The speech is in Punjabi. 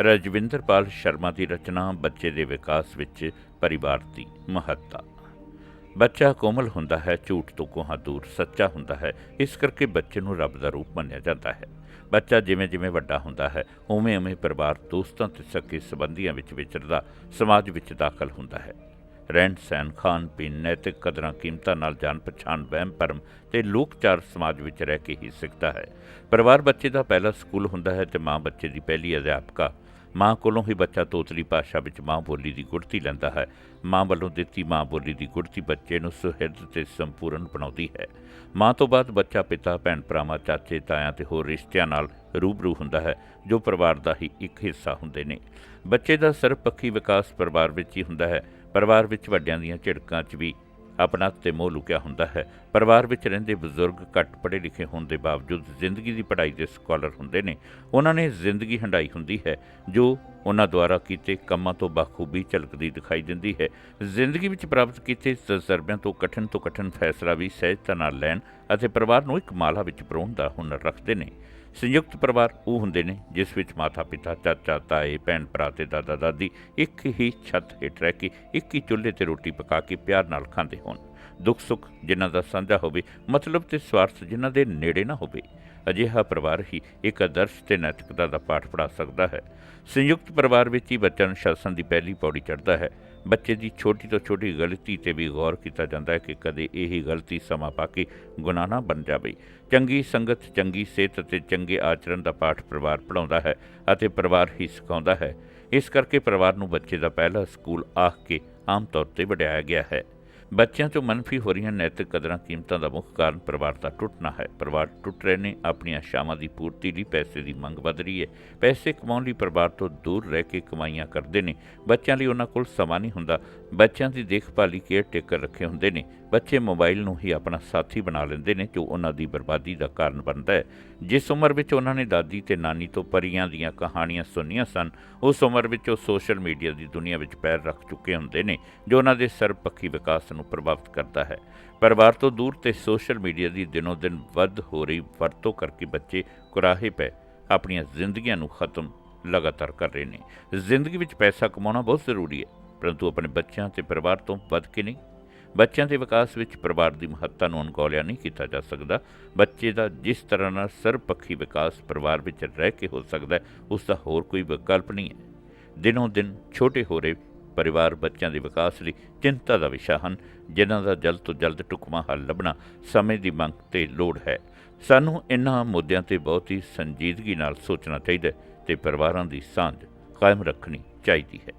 ਰਜਵਿੰਦਰਪਾਲ ਸ਼ਰਮਾ ਦੀ ਰਚਨਾ ਬੱਚੇ ਦੇ ਵਿਕਾਸ ਵਿੱਚ ਪਰਿਵਾਰ ਦੀ ਮਹੱਤਤਾ। ਬੱਚਾ ਕੋਮਲ ਹੁੰਦਾ ਹੈ, ਝੂਠ ਤੋਂ ਕੋਹਾਂ ਦੂਰ ਸੱਚਾ ਹੁੰਦਾ ਹੈ, ਇਸ ਕਰਕੇ ਬੱਚੇ ਨੂੰ ਰੱਬ ਦਾ ਰੂਪ ਮੰਨਿਆ ਜਾਂਦਾ ਹੈ। ਬੱਚਾ ਜਿਵੇਂ ਜਿਵੇਂ ਵੱਡਾ ਹੁੰਦਾ ਹੈ ਉਵੇਂ ਉਵੇਂ ਪਰਿਵਾਰ, ਦੋਸਤਾਂ ਤੇ ਸਕੇ ਸੰਬੰਧੀਆਂ ਵਿੱਚ ਵਿਚਰਦਾ, ਸਮਾਜ ਵਿੱਚ ਦਾਖਲ ਹੁੰਦਾ ਹੈ। ਰਹਿਣ ਸਹਿਣ, ਖਾਣ ਪੀਣ, ਨੈਤਿਕ ਕਦਰਾਂ, ਕੀਮਤਾਂ ਨਾਲ ਜਾਣ ਪਛਾਣ, ਵਹਿਮ ਭਰਮ ਤੇ ਲੋਕਚਾਰ ਸਮਾਜ ਵਿੱਚ ਰਹਿ ਕੇ ਹੀ ਸਿੱਖਦਾ ਹੈ। ਪਰਿਵਾਰ ਬੱਚੇ ਦਾ ਪਹਿਲਾ ਸਕੂਲ ਹੁੰਦਾ ਹੈ ਤੇ ਮਾਂ ਬੱਚੇ ਦੀ ਪਹਿਲੀ ਅਧਿਆਪਕਾ ਮਾਂ ਕੋਲੋਂ ਹੀ ਬੱਚਾ ਤੋਤਲੀ ਭਾਸ਼ਾ ਵਿੱਚ ਮਾਂ ਬੋਲੀ ਦੀ ਗੁੜਤੀ ਲੈਂਦਾ ਹੈ। ਮਾਂ ਵੱਲੋਂ ਦਿੱਤੀ ਮਾਂ ਬੋਲੀ ਦੀ ਗੁੜਤੀ ਬੱਚੇ ਨੂੰ ਸੁਹਿਰਦ ਤੇ ਸੰਪੂਰਨ ਬਣਾਉਂਦੀ ਹੈ। ਮਾਂ ਤੋਂ ਬਾਅਦ ਬੱਚਾ ਪਿਤਾ, ਭੈਣ ਭਰਾਵਾਂ, ਚਾਚੇ, ਤਾਇਆਂ ਤੇ ਹੋਰ ਰਿਸ਼ਤਿਆਂ ਨਾਲ ਰੂਬਰੂ ਹੁੰਦਾ ਹੈ, ਜੋ ਪਰਿਵਾਰ ਦਾ ਹੀ ਇੱਕ ਹਿੱਸਾ ਹੁੰਦੇ ਨੇ। ਬੱਚੇ ਦਾ ਸਰਬਪੱਖੀ ਵਿਕਾਸ ਪਰਿਵਾਰ ਵਿੱਚ ਹੀ ਹੁੰਦਾ ਹੈ। ਪਰਿਵਾਰ ਵਿੱਚ ਵੱਡਿਆਂ ਦੀਆਂ ਝਿੜਕਾਂ 'ਚ ਵੀ ਆਪਣਾ ਤੇ ਮੋਹ ਲੁਕਿਆ ਹੁੰਦਾ ਹੈ। ਪਰਿਵਾਰ ਵਿੱਚ ਰਹਿੰਦੇ ਬਜ਼ੁਰਗ ਘੱਟ ਪੜ੍ਹੇ ਲਿਖੇ ਹੋਣ ਦੇ ਬਾਵਜੂਦ ਜ਼ਿੰਦਗੀ ਦੀ ਪੜ੍ਹਾਈ ਦੇ ਸਕਾਲਰ ਹੁੰਦੇ ਨੇ। ਉਹਨਾਂ ਨੇ ਜ਼ਿੰਦਗੀ ਹੰਡਾਈ ਹੁੰਦੀ ਹੈ, ਜੋ ਉਹਨਾਂ ਦੁਆਰਾ ਕੀਤੇ ਕੰਮਾਂ ਤੋਂ ਬਾਖੂਬੀ ਝਲਕਦੀ ਦਿਖਾਈ ਦਿੰਦੀ ਹੈ। ਜ਼ਿੰਦਗੀ ਵਿੱਚ ਪ੍ਰਾਪਤ ਕੀਤੇ ਤਜਰਬਿਆਂ ਤੋਂ ਕਠਿਨ ਤੋਂ ਕਠਿਨ ਫੈਸਲਾ ਵੀ ਸਹਿਜਤਾ ਨਾਲ ਲੈਣ ਅਤੇ ਪਰਿਵਾਰ ਨੂੰ ਇੱਕ ਮਾਲਾ ਵਿੱਚ ਪਰੋਣ ਦਾ ਹੁਨਰ ਰੱਖਦੇ ਨੇ। ਸੰਯੁਕਤ ਪਰਿਵਾਰ ਉਹ ਹੁੰਦੇ ਨੇ ਜਿਸ ਵਿੱਚ ਮਾਤਾ ਪਿਤਾ, ਚਾਚਾ, ਤਾਏ, ਭੈਣ ਭਰਾ ਤੇ ਦਾਦਾ ਦਾਦੀ ਇੱਕ ਹੀ ਛੱਤ ਹੇਠ ਰਹਿ ਕੇ ਇੱਕ ਹੀ ਚੁੱਲ੍ਹੇ ਤੇ ਰੋਟੀ ਪਕਾ ਕੇ ਪਿਆਰ ਨਾਲ ਖਾਂਦੇ ਹੋਣ। ਦੁੱਖ ਸੁੱਖ ਜਿਨ੍ਹਾਂ ਦਾ ਸਾਂਝਾ ਹੋਵੇ, ਮਤਲਬ ਤੇ ਸਵਾਰਥ ਜਿਨ੍ਹਾਂ ਦੇ ਨੇੜੇ ਨਾ ਹੋਵੇ, ਅਜਿਹਾ ਪਰਿਵਾਰ ਹੀ ਇੱਕ ਆਦਰਸ਼ ਤੇ ਨੈਤਿਕਤਾ ਦਾ ਪਾਠ ਪੜ੍ਹਾ ਸਕਦਾ ਹੈ। ਸੰਯੁਕਤ ਪਰਿਵਾਰ ਵਿੱਚ ਹੀ ਬੱਚਾ ਸ਼ਾਸਨ ਦੀ ਪਹਿਲੀ ਪੌੜੀ ਚੜ੍ਹਦਾ ਹੈ। ਬੱਚੇ ਦੀ ਛੋਟੀ ਤੋਂ ਛੋਟੀ ਗਲਤੀ ਤੇ ਵੀ ਗੌਰ ਕੀਤਾ ਜਾਂਦਾ ਹੈ ਕਿ ਕਦੇ ਇਹੀ ਗਲਤੀ ਸਮਾਂ ਪਾ ਕੇ ਗੁਨਾਹ ਨਾ ਬਣ ਜਾਵੇ। ਚੰਗੀ ਸੰਗਤ ਚੰਗੀ ਸਿਹਤ ਅਤੇ ਚੰਗੇ ਆਚਰਣ ਦਾ ਪਾਠ ਪਰਿਵਾਰ ਪੜਾਉਂਦਾ ਹੈ ਅਤੇ ਪਰਿਵਾਰ ਹੀ ਸਿਖਾਉਂਦਾ ਹੈ। ਇਸ ਕਰਕੇ ਪਰਿਵਾਰ ਨੂੰ ਬੱਚੇ ਦਾ ਪਹਿਲਾ ਸਕੂਲ ਆਖ ਕੇ ਆਮ ਤੌਰ ਤੇ ਵਡਿਆਇਆ ਗਿਆ ਹੈ। ਬੱਚਿਆਂ 'ਚੋਂ ਮਨਫੀ ਹੋ ਰਹੀਆਂ ਨੈਤਿਕ ਕਦਰਾਂ ਕੀਮਤਾਂ ਦਾ ਮੁੱਖ ਕਾਰਨ ਪਰਿਵਾਰ ਦਾ ਟੁੱਟਣਾ ਹੈ। ਪਰਿਵਾਰ ਟੁੱਟ ਰਹੇ ਨੇ, ਆਪਣੀਆਂ ਸ਼ਾਮਾਂ ਦੀ ਪੂਰਤੀ ਲਈ ਪੈਸੇ ਦੀ ਮੰਗ ਵਧ ਰਹੀ ਹੈ। ਪੈਸੇ ਕਮਾਉਣ ਲਈ ਪਰਿਵਾਰ ਤੋਂ ਦੂਰ ਰਹਿ ਕੇ ਕਮਾਈਆਂ ਕਰਦੇ ਨੇ। ਬੱਚਿਆਂ ਲਈ ਉਹਨਾਂ ਕੋਲ ਸਮਾਂ ਨਹੀਂ ਹੁੰਦਾ। ਬੱਚਿਆਂ ਦੀ ਦੇਖਭਾਲ ਲਈ ਕੇਅਰ ਟੇਕਰ ਰੱਖੇ ਹੁੰਦੇ ਨੇ। ਬੱਚੇ ਮੋਬਾਈਲ ਨੂੰ ਹੀ ਆਪਣਾ ਸਾਥੀ ਬਣਾ ਲੈਂਦੇ ਨੇ ਜੋ ਉਹਨਾਂ ਦੀ ਬਰਬਾਦੀ ਦਾ ਕਾਰਨ ਬਣਦਾ ਹੈ। ਜਿਸ ਉਮਰ ਵਿੱਚ ਉਹਨਾਂ ਨੇ ਦਾਦੀ ਤੇ ਨਾਨੀ ਤੋਂ ਪਰੀਆਂ ਦੀਆਂ ਕਹਾਣੀਆਂ ਸੁਣੀਆਂ ਸਨ, ਉਸ ਉਮਰ ਵਿੱਚ ਉਹ ਸੋਸ਼ਲ ਮੀਡੀਆ ਦੀ ਦੁਨੀਆ ਵਿੱਚ ਪੈਰ ਰੱਖ ਚੁੱਕੇ ਹੁੰਦੇ ਨੇ, ਜੋ ਉਹਨਾਂ ਦੇ ਸਰਬਪੱਖੀ ਵਿਕਾਸ ਨੂੰ ਪ੍ਰਭਾਵਿਤ ਕਰਦਾ ਹੈ। ਪਰਿਵਾਰ ਤੋਂ ਦੂਰ ਤੇ ਸੋਸ਼ਲ ਮੀਡੀਆ ਦੀ ਦਿਨੋ ਦਿਨ ਵੱਧ ਹੋ ਰਹੀ ਵਰਤੋਂ ਕਰਕੇ ਬੱਚੇ ਕੁਰਾਹੇ ਪੈ ਆਪਣੀਆਂ ਜ਼ਿੰਦਗੀਆਂ ਨੂੰ ਖਤਮ ਲਗਾਤਾਰ ਕਰ ਰਹੇ ਨੇ। ਜ਼ਿੰਦਗੀ ਵਿੱਚ ਪੈਸਾ ਕਮਾਉਣਾ ਬਹੁਤ ਜ਼ਰੂਰੀ ਹੈ, ਪਰੰਤੂ ਆਪਣੇ ਬੱਚਿਆਂ ਤੇ ਪਰਿਵਾਰ ਤੋਂ ਵੱਧ ਕੇ ਨਹੀਂ। ਬੱਚਿਆਂ ਦੇ ਵਿਕਾਸ ਵਿੱਚ ਪਰਿਵਾਰ ਦੀ ਮਹੱਤਤਾ ਨੂੰ ਅਣਗੌਲਿਆ ਨਹੀਂ ਕੀਤਾ ਜਾ ਸਕਦਾ। ਬੱਚੇ ਦਾ ਜਿਸ ਤਰ੍ਹਾਂ ਨਾਲ ਸਰਬਪੱਖੀ ਵਿਕਾਸ ਪਰਿਵਾਰ ਵਿੱਚ ਰਹਿ ਕੇ ਹੋ ਸਕਦਾ ਹੈ, ਉਸ ਦਾ ਹੋਰ ਕੋਈ ਵਿਕਲਪ ਨਹੀਂ ਹੈ। ਦਿਨੋਂ ਦਿਨ ਛੋਟੇ ਹੋ ਰਹੇ ਪਰਿਵਾਰ ਬੱਚਿਆਂ ਦੇ ਵਿਕਾਸ ਲਈ ਚਿੰਤਾ ਦਾ ਵਿਸ਼ਾ ਹਨ, ਜਿਨ੍ਹਾਂ ਦਾ ਜਲਦ ਤੋਂ ਜਲਦ ਟੁਕਮਾ ਹੱਲ ਲੱਭਣਾ ਸਮੇਂ ਦੀ ਮੰਗ ਤੇ ਲੋੜ ਹੈ। ਸਾਨੂੰ ਇਨ੍ਹਾਂ ਮੁੱਦਿਆਂ ਤੇ ਬਹੁਤ ਹੀ ਸੰਜੀਦਗੀ ਨਾਲ ਸੋਚਣਾ ਚਾਹੀਦਾ ਹੈ ਤੇ ਪਰਿਵਾਰਾਂ ਦੀ ਸਾਂਝ ਕਾਇਮ ਰੱਖਣੀ ਚਾਹੀਦੀ ਹੈ।